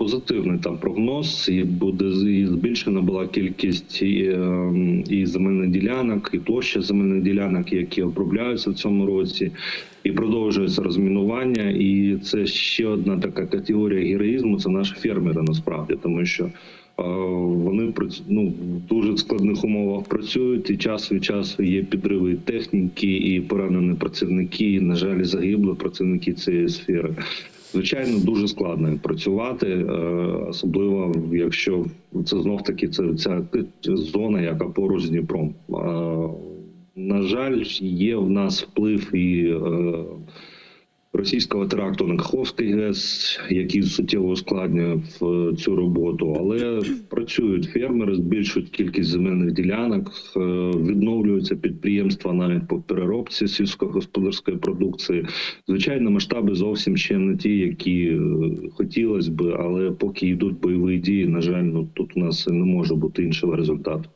позитивний там прогноз, і буде і збільшена була кількість і, е, і земельних ділянок, і площа земельних ділянок, які обробляються в цьому році, і продовжується розмінування. І це ще одна така категорія героїзму. Це наші фермери насправді, тому що. е, Вони ну, в дуже складних умовах працюють, і час від часу є підриви техніки і поранені працівники. І, на жаль, загибли працівники цієї сфери. Звичайно, дуже складно працювати, е, особливо якщо це знов таки це ця зона, яка поруч з Дніпром. Е, На жаль, є в нас вплив і е, російського теракту на Каховський ГЕС, який суттєво ускладнює в цю роботу, але працюють фермери, збільшують кількість земельних ділянок, е, відновлюються підприємства навіть по переробці сільськогосподарської продукції. Звичайно, масштаби зовсім ще не ті, які е, хотілося би, але поки йдуть бойові дії, на жаль, ну тут у нас не може бути іншого результату.